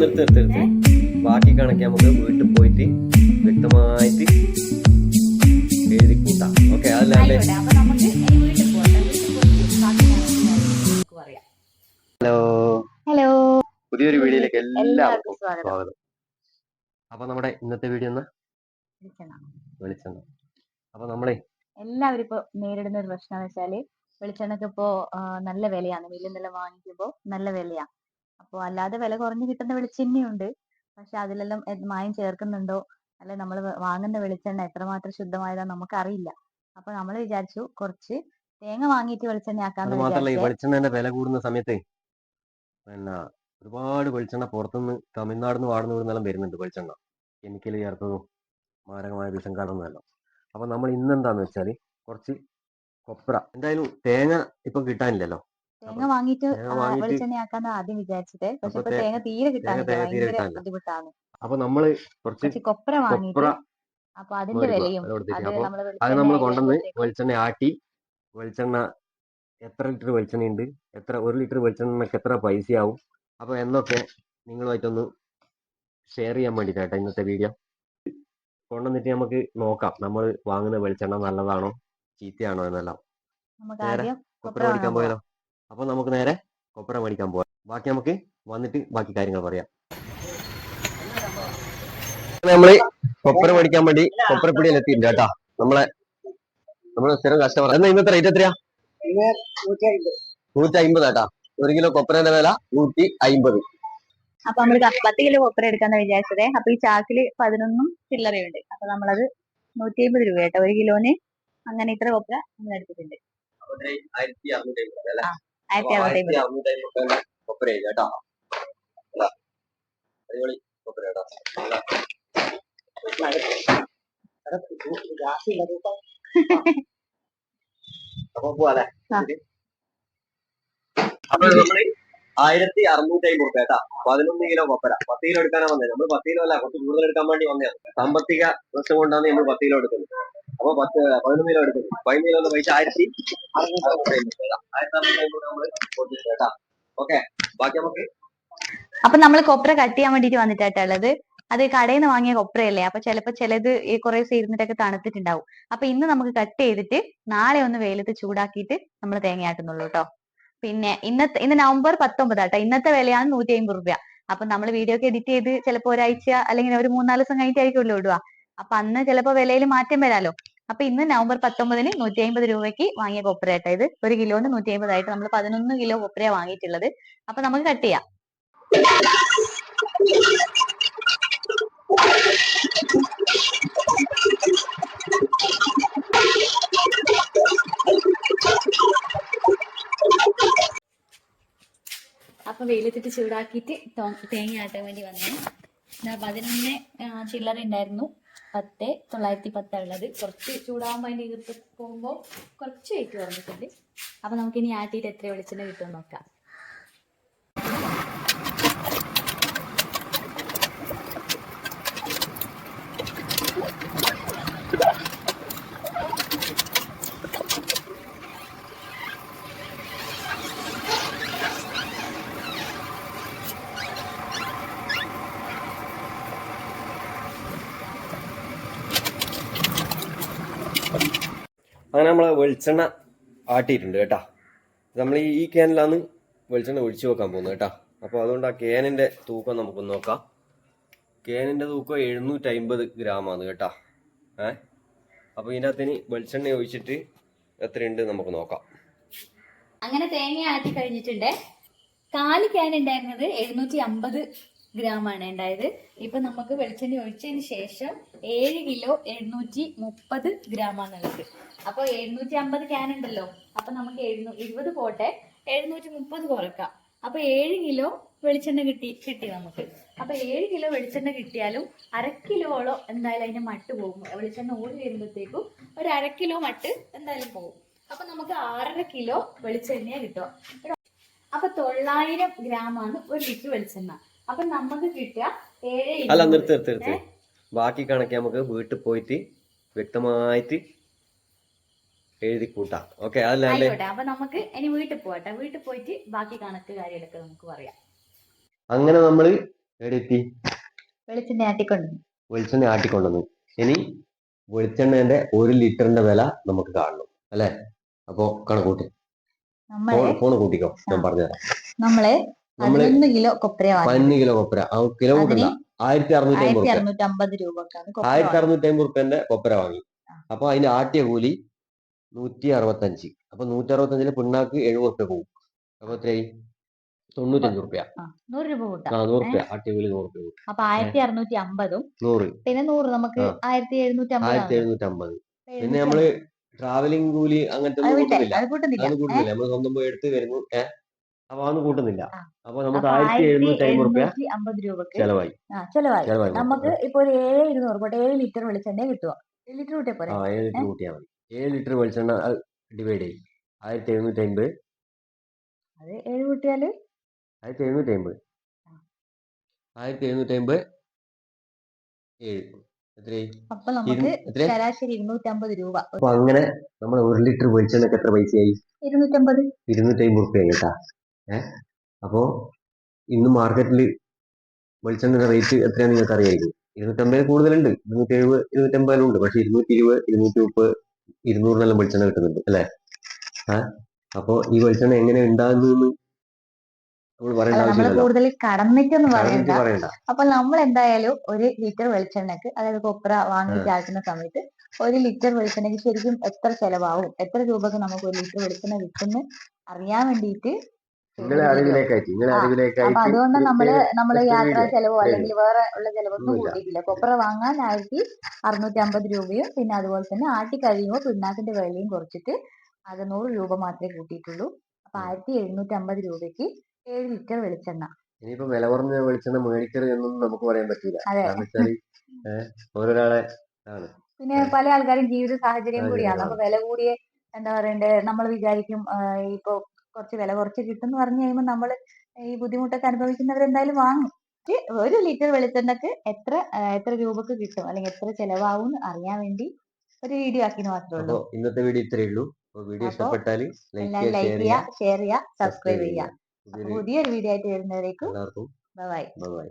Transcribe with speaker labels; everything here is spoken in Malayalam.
Speaker 1: നിർത്ത് നിർത്തി നിർത്തി. ബാക്കി കണക്ക് നമുക്ക് വീട്ടിൽ പോയിട്ട് വ്യക്തമായിട്ട് എഴുതി കൂട്ടാം. ഓക്കെ അതല്ലേ? ഹലോ.
Speaker 2: ഹലോ.
Speaker 1: പുതിയൊരു വീഡിയോയിലേക്ക്
Speaker 2: എല്ലാവർക്കും സ്വാഗതം.
Speaker 1: അപ്പൊ നമ്മുടെ ഇന്നത്തെ വീഡിയോ
Speaker 2: വിളിച്ചെണ്ണ.
Speaker 1: അപ്പൊ നമ്മളെ
Speaker 2: എല്ലാവരും ഇപ്പൊ നേരിടുന്ന ഒരു പ്രശ്നം വെച്ചാൽ വെളിച്ചെണ്ണക്ക് ഇപ്പോ നല്ല വിലയാണ്. വലിയ നില വാങ്ങിക്കുമ്പോ നല്ല വിലയാ. അപ്പൊ അല്ലാതെ വില കുറഞ്ഞു കിട്ടുന്ന വെളിച്ചെണ്ണയുണ്ട് പക്ഷെ അതിലെല്ലാം മായം ചേർക്കുന്നുണ്ടോ? അല്ലെ നമ്മൾ വാങ്ങുന്ന വെളിച്ചെണ്ണ എത്രമാത്രം ശുദ്ധമായതാ നമുക്കറിയില്ല. അപ്പൊ നമ്മൾ വിചാരിച്ചു കുറച്ച് തേങ്ങ വാങ്ങിയിട്ട് വെളിച്ചെണ്ണ
Speaker 1: അത്
Speaker 2: ആക്കാന്ന്
Speaker 1: മാത്രല്ല ഈ വെളിച്ചെണ്ണന്റെ വില കൂടുന്ന സമയത്ത് പിന്നെ ഒരുപാട് വെളിച്ചെണ്ണ പുറത്തുനിന്ന് തമിഴ്നാട് നിന്ന് വാടുന്ന നിന്നെല്ലാം വരുന്നുണ്ട് വെളിച്ചെണ്ണ. കെമിക്കൽ ചേർത്തതും മാരകമായ വിഷം കടന്നതെല്ലാം അപ്പൊ നമ്മൾ ഇന്ന് എന്താന്ന് വെച്ചാൽ കുറച്ച് കൊപ്ര. എന്തായാലും തേങ്ങ ഇപ്പൊ കിട്ടാനില്ലല്ലോ.
Speaker 2: തേങ്ങ വാങ്ങിയിട്ട്
Speaker 1: തേങ്ങ
Speaker 2: വെളിച്ചെണ്ണ ആക്കാന്ന് ആദ്യം വിചാരിച്ചത്. പക്ഷെ ഇപ്പൊ തേങ്ങ തീരെ കിട്ടാനില്ല. ഭയങ്കര. ബുദ്ധിമുട്ടാണ്.
Speaker 1: അപ്പൊ നമ്മൾ കുറച്ച്
Speaker 2: കൊപ്ര വാങ്ങിയിട്ട് അപ്പൊ അതിന്റെ വിലയും അത്
Speaker 1: നമ്മൾ കൊണ്ടുവന്ന് വെളിച്ചെണ്ണ ആട്ടി വെളിച്ചെണ്ണ എത്ര ലിറ്റർ വെളിച്ചെണ്ണ ഉണ്ട് എത്ര ഒരു ലിറ്റർ വെളിച്ചെണ്ണക്ക് എത്ര പൈസയാവും അപ്പൊ എന്നൊക്കെ നിങ്ങളുമായിട്ടൊന്ന് ഷെയർ ചെയ്യാൻ വേണ്ടിട്ടാ ഇന്നത്തെ വീഡിയോ. കൊണ്ടുവന്നിട്ട് നമുക്ക് നോക്കാം. നമ്മൾ വാങ്ങുന്ന വെളിച്ചെണ്ണ നല്ലതാണോ ചീത്തയാണോ എന്നെല്ലാം. കൊപ്ര മേടിക്കാൻ പോയാലോ അപ്പൊ നമുക്ക് നേരെ കൊപ്ര മേടിക്കാൻ പോവാം. ബാക്കി നമുക്ക് വന്നിട്ട് ബാക്കി കാര്യങ്ങൾ പറയാം. നമ്മൾ കൊപ്ര മേടിക്കാൻ വേണ്ടി കൊപ്രപ്പിടിയിൽ എത്തിയിട്ടുണ്ട് കേട്ടാ. നമ്മളെ നമ്മളെ സ്ഥിരം കസ്റ്റമർ എന്നാ ഇന്നത്തെ റേറ്റ് എത്രയാ? നൂറ്റി അമ്പത് കേട്ടാ. ഒരു കിലോ കൊപ്രന്റെ വില നൂറ്റി അമ്പത്
Speaker 2: അപ്പൊ നമ്മൾ പത്ത് കിലോ കൊപ്ര എടുക്കാന്ന് വിചാരിച്ചത്. അപ്പൊ ഈ ചാക്കിൽ പതിനൊന്നും ചില്ലറയുണ്ട് അപ്പൊ നമ്മളത് നൂറ്റി അമ്പത് രൂപ കേട്ടോ. ഒരു കിലോന് അങ്ങനെ ഇത്ര കൊപ്ര നമ്മൾ എടുത്തിട്ടുണ്ട്.
Speaker 1: ആയിരത്തി അറുന്നൂറ്റി
Speaker 2: ആയിരത്തി
Speaker 1: അറുന്നൂറ്റി അമ്പത് കേട്ടാ. അടിപൊളി കേട്ടാ അപ്പൊ പോവാല്ലേ
Speaker 2: ആ.
Speaker 1: അപ്പൊ നമ്മൾ ആയിരത്തി അറുന്നൂറ്റി അമ്പത് റുപ്യ കേട്ടാ. പതിനൊന്ന് കിലോ കൊപ്പര പത്ത് കിലോ എടുക്കാനാ വന്നത് നമ്മൾ പത്ത് കിലോ അല്ല കുറച്ച് കൂടുതൽ എടുക്കാൻ വേണ്ടി വന്നതാണ് സാമ്പത്തിക പ്രശ്നം കൊണ്ടാണ് നമ്മൾ പത്ത് കിലോ എടുക്കുന്നത്. അപ്പൊ പത്ത് പതിനൊന്ന് കിലോ എടുക്കും. പതിനൊന്ന് കിലോ പൈസ ആയിരത്തി അറുന്നൂറ്റി കേട്ടാ. ഓക്കെ. ബാക്കി നമുക്ക്
Speaker 2: അപ്പൊ നമ്മൾ കൊപ്ര കട്ട് ചെയ്യാൻ വേണ്ടിട്ട് വന്നിട്ടായിട്ടുള്ളത് അത് കടയിൽ നിന്ന് വാങ്ങിയ കൊപ്രയല്ലേ? അപ്പൊ ചിലപ്പോ ചിലത് ഈ കുറെ ഇരുന്നിട്ടൊക്കെ തണുത്തിട്ടുണ്ടാവും. അപ്പൊ ഇന്ന് നമുക്ക് കട്ട് ചെയ്തിട്ട് നാളെ ഒന്ന് വെയിലത്ത് ചൂടാക്കിയിട്ട് നമ്മൾ തേങ്ങയാട്ടുന്നുള്ളൂ കേട്ടോ. പിന്നെ ഇന്നത്തെ ഇന്ന് നവംബർ പത്തൊമ്പത് കേട്ടോ. ഇന്നത്തെ വിലയാണ് നൂറ്റി അമ്പത് രൂപ. അപ്പൊ നമ്മൾ വീഡിയോ ഒക്കെ എഡിറ്റ് ചെയ്ത് ചിലപ്പോ ഒരാഴ്ച അല്ലെങ്കിൽ ഒരു മൂന്നാൽ ദിവസം കഴിഞ്ഞിട്ടായിരിക്കുമല്ലോ ഇടുക. അപ്പൊ അന്ന് ചിലപ്പോ വിലയിൽ മാറ്റം വരാലോ. അപ്പൊ ഇന്ന് നവംബർ പത്തൊമ്പതിന് നൂറ്റി അമ്പത് രൂപയ്ക്ക് വാങ്ങിയ കൊപ്ര ഇത്. ഒരു കിലോന് നൂറ്റി അമ്പതായിട്ട് നമ്മൾ പതിനൊന്ന് കിലോ കൊപ്രയാ വാങ്ങിയിട്ടുള്ളത്. അപ്പൊ നമുക്ക് കട്ട് ചെയ്യാം. അപ്പൊ വെയിലത്തിട്ട് ചൂടാക്കിയിട്ട് തേങ്ങ ആട്ടാൻ വേണ്ടി വന്നു. പതിനൊന്ന് ചില്ലറ ഉണ്ടായിരുന്നു. പത്ത് തൊള്ളായിരത്തി പത്താണുള്ളത് കുറച്ച് ചൂടാവാൻ വേണ്ടി ഈർത്ത് പോകുമ്പോൾ കുറച്ച് വെയിറ്റ് കുറഞ്ഞിട്ടുണ്ട്. അപ്പൊ നമുക്ക് ഇനി ആട്ടിയിട്ട് എത്ര വെളിച്ചെണ്ണ കിട്ടുമെന്ന് നോക്കാം.
Speaker 1: അങ്ങനെ നമ്മൾ വെളിച്ചെണ്ണ ആട്ടിയിട്ടുണ്ട് കേട്ടോ. നമ്മൾ ഈ ക്യാനിലാണ് വെളിച്ചെണ്ണ ഒഴിച്ചു വെക്കാൻ പോകുന്നത് കേട്ടോ. അപ്പോൾ അതുകൊണ്ട് ആ ക്യാനിന്റെ തൂക്കം നമുക്കൊന്ന് നോക്കാം. ക്യാനിന്റെ തൂക്കം എഴുന്നൂറ്റി അമ്പത് ഗ്രാമാണ് കേട്ടോ. ഏ? അപ്പോൾ ഇതിന്റെ അകത്തിന് വെളിച്ചെണ്ണ ഒഴിച്ചിട്ട് എത്രയുണ്ട് നമുക്ക് നോക്കാം.
Speaker 2: അങ്ങനെ തേങ്ങ ആട്ടി കഴിഞ്ഞിട്ടുണ്ട്. കാൽ ക്യാൻ ഉണ്ടായിരുന്നത് എഴുന്നൂറ്റി അമ്പത് ഗ്രാം ആണ് ഉണ്ടായത്. ഇപ്പൊ നമുക്ക് വെളിച്ചെണ്ണ ഒഴിച്ചതിന് ശേഷം ഏഴ് കിലോ എഴുന്നൂറ്റി മുപ്പത് ഗ്രാം നമുക്ക് അപ്പൊ എഴുന്നൂറ്റി അമ്പത് ക്യാൻ ഉണ്ടല്ലോ. അപ്പൊ നമുക്ക് എഴുന്നൂ ഇരുപത് പോട്ടെ. എഴുന്നൂറ്റി മുപ്പത് കുറക്കാം. അപ്പൊ ഏഴ് കിലോ വെളിച്ചെണ്ണ കിട്ടി കിട്ടി നമുക്ക്. അപ്പൊ ഏഴ് കിലോ വെളിച്ചെണ്ണ കിട്ടിയാലും അര കിലോളം എന്തായാലും അതിന്റെ മട്ട് പോകും. വെളിച്ചെണ്ണ ഓടി വരുമ്പോഴത്തേക്കും ഒരു അര കിലോ മട്ട് എന്തായാലും പോകും. അപ്പൊ നമുക്ക് ആറര കിലോ വെളിച്ചെണ്ണയെ കേട്ടോ? അപ്പൊ തൊള്ളായിരം ഗ്രാം ആണ് ഒരു ലിറ്റർ വെളിച്ചെണ്ണ. അപ്പൊ നമുക്ക് കിട്ടുക ഏഴ്
Speaker 1: അല്ല നിർത്തി നിർത്തി നിർത്ത്. ബാക്കി കണക്ക് നമുക്ക് വീട്ടിൽ പോയിട്ട് വ്യക്തമായിട്ട് എഴുതി കൂട്ടാം. ഓക്കെ അതല്ലേ
Speaker 2: അപ്പൊ നമുക്ക് ഇനി വീട്ടിൽ പോകട്ടെ വീട്ടിൽ പോയിട്ട് ബാക്കി കണക്ക് കാര്യങ്ങളൊക്കെ നമുക്ക് പറയാം.
Speaker 1: അങ്ങനെ നമ്മൾ എടുത്തി
Speaker 2: വെളിച്ചെണ്ണ ആട്ടിക്കൊണ്ടു
Speaker 1: വെളിച്ചെണ്ണ ആട്ടിക്കൊണ്ടുവന്നു. ഇനി വെളിച്ചെണ്ണേന്റെ ഒരു ലിറ്ററിന്റെ വില നമുക്ക് കാണണം അല്ലേ? അപ്പോ കണക്കൂട്ടി ഫോൺ കൂട്ടിക്കോ ഞാൻ
Speaker 2: പറഞ്ഞു
Speaker 1: പറഞ്ഞുതരാം. നമ്മൾ
Speaker 2: പതിനൊന്ന് കിലോ കൊപ്ര
Speaker 1: പതിനഞ്ച് കിലോ കൊപ്പര ആ കിലോ
Speaker 2: അതിന്
Speaker 1: ആയിരത്തി അറുന്നൂറ്റി അമ്പത്
Speaker 2: ആയിരത്തി അറുന്നൂറ്റി അമ്പത് രൂപക്കാണ് കൊപ്ര
Speaker 1: ആയിരത്തി അറുന്നൂറ്റി അമ്പത് റുപ്യന്റെ കൊപ്പര വാങ്ങി. അപ്പൊ അതിന്റെ ആട്ടിയ കൂലി നൂറ്റി അറുപത്തഞ്ച് അപ്പൊ നൂറ്റി അറുപത്തഞ്ചിൽ പിണ്ണാക്ക് എഴുപത് റുപ്യ പോകും. അപ്പൊ എത്രയായി? തൊണ്ണൂറ്റഞ്ച് റുപ്യ.
Speaker 2: നൂറ് രൂപ കൂട്ടാം.
Speaker 1: നൂറ് റുപ്യ. ആട്ടിയ കൂലി നൂറ് റുപ്യ പോകും
Speaker 2: അപ്പൊ ആയിരത്തി അറുന്നൂറ്റി അമ്പതും
Speaker 1: നൂറ്.
Speaker 2: പിന്നെ നൂറ് നമുക്ക്. ആയിരത്തി എഴുന്നൂറ്റി
Speaker 1: ആയിരത്തി
Speaker 2: അമ്പത്
Speaker 1: എഴുന്നൂറ്റി അമ്പത് പിന്നെ നമ്മൾ ട്രാവലിംഗ് കൂലി അങ്ങനത്തെ
Speaker 2: അത്
Speaker 1: കൂട്ടുന്നില്ല. നമ്മൾ സ്വന്തം പോയി എടുത്ത് വരുന്നു. ഏഹ് അപ്പൊ അതൊന്നും കൂട്ടുന്നില്ല. അപ്പൊ നമുക്ക് ആയിരത്തി എഴുന്നൂറ്റി അമ്പത് റുപ്യ
Speaker 2: അമ്പത് രൂപക്ക്
Speaker 1: ചെലവായി.
Speaker 2: ചെലവായി നമുക്ക് ഇപ്പൊ ഒരു ഏഴ് ഇരുന്നൂറ് പോട്ടെ ഏഴ് ലിറ്റർ വെളിച്ചെണ്ണ കിട്ടുക ഏഴ് ലിറ്റർ കിട്ടിയ പോരെ?
Speaker 1: ആ ഏഴ് ലിറ്റർ കൂട്ടിയാൽ മതി. ഏഴ് ലിറ്റർ വെളിച്ചെണ്ണ ഡിവൈഡ് ചെയ്യും. ആയിരത്തി എഴുന്നൂറ്റി അമ്പത്.
Speaker 2: അത് ഏഴ് കൂട്ടിയാൽ?
Speaker 1: ആയിരത്തി എഴുന്നൂറ്റി അമ്പത്. ആയിരത്തി എഴുന്നൂറ്റി അമ്പത് ഏഴ്.
Speaker 2: അപ്പൊ നമുക്ക് ശരാശരി ഇരുന്നൂറ്റി അമ്പത് രൂപ.
Speaker 1: അപ്പൊ അങ്ങനെ നമ്മൾ ഒരു ലിറ്റർ വെളിച്ചെണ്ണക്ക് എത്ര പൈസയായി?
Speaker 2: ഇരുന്നൂറ്റമ്പത്.
Speaker 1: ഇരുന്നൂറ്റി അമ്പത് റുപ്യ കേട്ടാ. ഏഹ് അപ്പോ ഇന്ന് മാർക്കറ്റിൽ വെളിച്ചെണ്ണയുടെ റേറ്റ് എത്രയാണെന്ന് നിങ്ങൾക്ക് അറിയായിരിക്കും ഇരുന്നൂറ്റമ്പത് കൂടുതലുണ്ട്. ഇരുന്നൂറ്റി എഴുപത് ഇരുന്നൂറ്റമ്പതിലും ഉണ്ട്. പക്ഷെ ഇരുന്നൂറ്റി ഇരുപത് ഇരുന്നൂറ്റി മുപ്പത് ഇരുന്നൂറിനെല്ലാം വെളിച്ചെണ്ണ കിട്ടുന്നുണ്ട് അല്ലേ? ആ അപ്പോ ഈ വെളിച്ചെണ്ണ എങ്ങനെ ഉണ്ടാകുന്നു നമ്മൾ
Speaker 2: കൂടുതൽ കടന്നിട്ടൊന്നും പറയണ്ട. അപ്പൊ നമ്മൾ എന്തായാലും ഒരു ലിറ്റർ വെളിച്ചെണ്ണക്ക് അതായത് കൊപ്ര വാങ്ങി ആക്കുന്ന സമയത്ത് ഒരു ലിറ്റർ വെളിച്ചെണ്ണക്ക് ശരിക്കും എത്ര ചെലവാകും? എത്ര രൂപക്ക് നമുക്ക് ഒരു ലിറ്റർ വെളിച്ചെണ്ണ കിട്ടുന്ന അറിയാൻ വേണ്ടിയിട്ട്
Speaker 1: നിങ്ങളെ അറിവിലേക്കായിട്ട് നിങ്ങളെ അറിവിലേക്കായിട്ട്
Speaker 2: അതുകൊണ്ട് നമ്മൾ
Speaker 1: നമ്മൾ
Speaker 2: യാത്രാ. ചെലവോ അല്ലെങ്കിൽ വേറെ ഉള്ള ചെലവൊന്നും. കൂട്ടിയിട്ടില്ല കൊപ്ര വാങ്ങാൻ ആയിരത്തി അറുന്നൂറ്റി അമ്പത് രൂപയും പിന്നെ അതുപോലെ തന്നെ ആട്ടി കഴിയുമ്പോൾ പിണ്ണാക്കിന്റെ വിലയും കുറച്ചിട്ട് അറുന്നൂറ് രൂപ മാത്രമേ കൂട്ടിയിട്ടുള്ളൂ അപ്പൊ. ആയിരത്തി എഴുന്നൂറ്റി അമ്പത് രൂപയ്ക്ക് ഏഴ് ലിറ്റർ വെളിച്ചെണ്ണ
Speaker 1: ഇനിയിപ്പോ വില കുറഞ്ഞ വെളിച്ചെണ്ണ മേടിക്കരുത് എന്നൊന്നും നമുക്ക് പറയാൻ പറ്റില്ല കാരണം ഓരോരാളെ ആണ്
Speaker 2: പിന്നെ പല ആൾക്കാരും ജീവിത സാഹചര്യം കൂടിയാണ്. അപ്പൊ വില കൂടിയ എന്താ പറയണ്ടേ നമ്മൾ വിചാരിക്കും ഇപ്പൊ കുറച്ച് വില കുറച്ച് കിട്ടും എന്ന് പറഞ്ഞു കഴിയുമ്പോൾ നമ്മൾ ഈ ബുദ്ധിമുട്ടൊക്കെ അനുഭവിക്കുന്നവരെന്തായാലും വാങ്ങും. ഒരു ലിറ്റർ വെളിച്ചെണ്ണക്ക് എത്ര എത്ര രൂപക്ക് കിട്ടും? അല്ലെങ്കിൽ എത്ര ചെലവാകും അറിയാൻ വേണ്ടി ഒരു വീഡിയോ ആക്കിന്ന് മാത്രമേ ഉള്ളൂ.
Speaker 1: ഇന്നത്തെ വീഡിയോ ഇത്രയേ ഉള്ളൂ. വീഡിയോ ഇഷ്ടപ്പെട്ടാൽ ലൈക്ക് ചെയ്യുക ഷെയർ
Speaker 2: ചെയ്യുക സബ്സ്ക്രൈബ് ചെയ്യുക. പുതിയൊരു വീഡിയോ ആയിട്ട് വരുന്നവരേക്കും ബൈ
Speaker 1: ബൈ.